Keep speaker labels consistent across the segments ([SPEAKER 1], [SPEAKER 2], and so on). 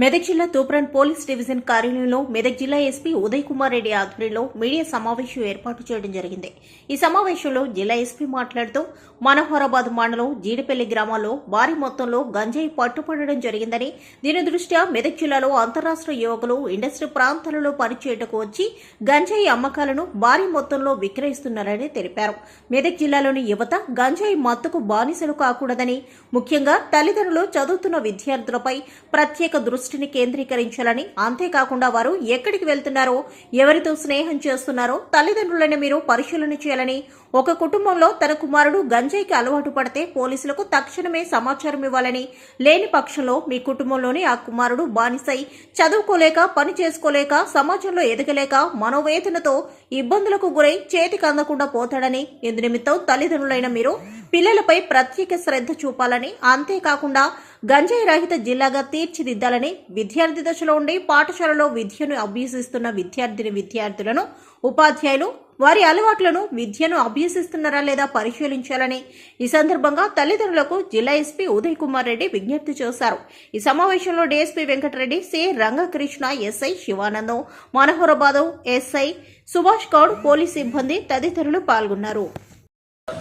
[SPEAKER 1] మెదక్ జిల్లా Toopran police division కార్యాలయంలో మెదక్ జిల్లా ఎస్పీ ఉదయ్ కుమార్ రెడ్డి ఆధ్వర్యంలో మీడియా సమావేశం ఏర్పాటు చేయడం జరిగింది. ఈ సమావేశంలో జిల్లా ఎస్పీ మాట్లాడుతూ మనోహరాబాద్ మండలం జీడిపల్లి గ్రామాల్లో భారీ మొత్తంలో గంజాయి పట్టుపడడం జరిగిందని దీని దృష్ట్యా మెదక్ జిల్లాలో అంతరాష్ట్ర యువకులు ఇండస్ట్రీ ప్రాంతాలలో పనిచేయటకు వచ్చి గంజాయి అమ్మకాలను భారీ మొత్తంలో విక్రయిస్తున్నారని తెలిపారు. మెదక్ జిల్లాలోని యువత గంజాయి మత్తుకు బానిసలు కాకూడదని ముఖ్యంగా తల్లిదండ్రులు చదువుతున్న విద్యార్థులపై ప్రత్యేక దృష్టి దృష్టిని కేంద్రీకరించాలని. అంతేకాకుండా వారు ఎక్కడికి వెళ్తున్నారో ఎవరితో స్నేహం చేస్తున్నారో తల్లిదండ్రులను మీరు పరిశీలన చేయాలని ఒక కుటుంబంలో తన కుమారుడు గంజాయికి అలవాటు పడితే పోలీసులకు తక్షణమే సమాచారం ఇవ్వాలని లేని పక్షంలో మీ కుటుంబంలోని ఆ కుమారుడు బానిసై చదువుకోలేక పని చేసుకోలేక సమాజంలో ఎదగలేక మనోవేదనతో ఇబ్బందులకు గురై చేతికి అందకుండా పోతాడని. ఇందు నిమిత్తం తల్లిదండ్రులైన మీరు పిల్లలపై ప్రత్యేక శ్రద్ధ చూపాలని అంతేకాకుండా గంజాయి రహిత జిల్లాగా తీర్చిదిద్దాలని విద్యార్థి దశలో ఉండి పాఠశాలలో విద్యను అభ్యసిస్తున్న విద్యార్థిని విద్యార్థులను ఉపాధ్యాయులు వారి అలవాట్లను విద్యను అభ్యసిస్తున్నారా లేదా పరిశీలించాలని ఈ సందర్భంగా తల్లిదండ్రులకు జిల్లా ఎస్పీ ఉదయ్ కుమార్ రెడ్డి విజ్ఞప్తి చేశారు. ఈ సమావేశంలో DSP Venkatareddy C Rangakrishna SI Shivanandam Manoharabad SI Subhash Goud police సిబ్బంది తదితరులు పాల్గొన్నారు.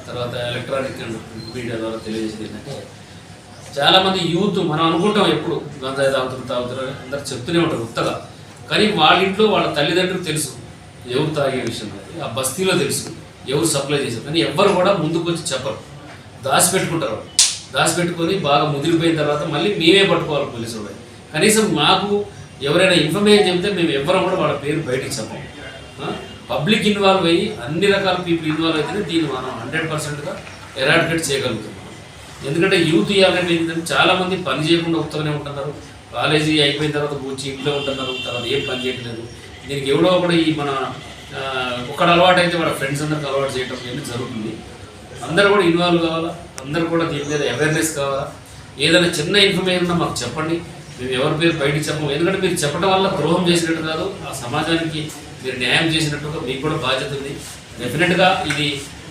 [SPEAKER 2] తర్వాత ఎలక్ట్రానిక్ అండ్ మీడియా ద్వారా తెలియజేసేది ఏంటంటే చాలామంది యూత్ మనం అనుకుంటాం ఎప్పుడు గంజాయి తాగుతారు తాగుతారు అందరు చెప్తూనే ఉంటారు ఉత్తగా. కానీ వాళ్ళ ఇంట్లో వాళ్ళ తల్లిదండ్రులు తెలుసు ఎవరు తాగే విషయం అది ఆ బస్తీలో తెలుసు ఎవరు సప్లై చేశారు. కానీ ఎవ్వరు కూడా ముందుకు వచ్చి చెప్పరు దాచిపెట్టుకుంటారు దాచిపెట్టుకొని బాగా ముదిరిపోయిన తర్వాత మళ్ళీ మేమే పట్టుకోవాలి పోలీసు కనీసం మాకు ఎవరైనా ఇన్ఫర్మేషన్ చెప్తే మేము ఎవ్వరం కూడా వాళ్ళ పేరు బయటికి చెప్పము పబ్లిక్ ఇన్వాల్వ్ అయ్యి అన్ని రకాల పీపుల్ ఇన్వాల్వ్ అయితేనే దీన్ని మనం హండ్రెడ్ పర్సెంట్గా ఎరాడికేట్ చేయగలుగుతున్నాం. ఎందుకంటే యూత్ ఇవ్వాలంటే ఏంటంటే చాలామంది పని చేయకుండా ఉత్తగానే ఉంటున్నారు. కాలేజీ అయిపోయిన తర్వాత కూర్చి ఇంట్లో ఉంటున్నారు. తర్వాత ఏం పని చేయట్లేదు. దీనికి ఎవడో కూడా ఈ మన ఒకడు అలవాటు అయితే వాళ్ళ ఫ్రెండ్స్ అందరికి అలవాటు చేయడం అనేది జరుగుతుంది. అందరూ కూడా ఇన్వాల్వ్ కావాలా? అందరూ కూడా దీని మీద అవేర్నెస్ కావాలా? ఏదైనా చిన్న ఇన్ఫర్మేషన్ ఉన్నా మాకు చెప్పండి. మేము ఎవరి పేరు బయటికి చెప్పము. ఎందుకంటే మీరు చెప్పడం వల్ల ద్రోహం చేసినట్టు కాదు. ఆ సమాజానికి మీరు న్యాయం చేసినట్టుగా మీకు కూడా బాధ్యత ఉంది. డెఫినెట్గా ఇది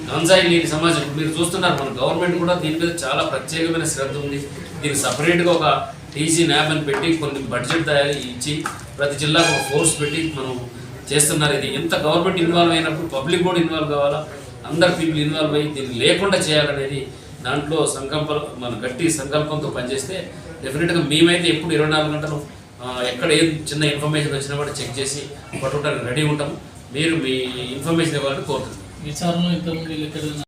[SPEAKER 2] గంజాయి లేని సమాజం. మీరు చూస్తున్నారు మన గవర్నమెంట్ కూడా దీని మీద చాలా ప్రత్యేకమైన శ్రద్ధ ఉంది. దీనికి సపరేట్గా ఒక టీసీ న్యాబ్ అని పెట్టి కొన్ని బడ్జెట్ తయారీ ఇచ్చి ప్రతి జిల్లాకు ఒక ఫోర్స్ పెట్టి మనం చేస్తున్నారు. ఇది ఎంత గవర్నమెంట్ ఇన్వాల్వ్ అయినప్పుడు పబ్లిక్ కూడా ఇన్వాల్వ్ కావాలా? అందరు పీపుల్ ఇన్వాల్వ్ అయ్యి దీన్ని లేకుండా చేయాలనేది దాంట్లో సంకల్పం మన గట్టి సంకల్పంతో పనిచేస్తే డెఫినెట్గా మేమైతే ఎప్పుడు ఇరవై నాలుగు గంటలు ఎక్కడ ఏం చిన్న ఇన్ఫర్మేషన్ వచ్చినా కూడా చెక్ చేసి పట్టుకోవడానికి రెడీ ఉంటాము. మీరు మీ ఇన్ఫర్మేషన్ ఇవ్వాలని కోరుతున్నాను
[SPEAKER 3] విచారణ ఇంతకుముందు ఎక్కడైనా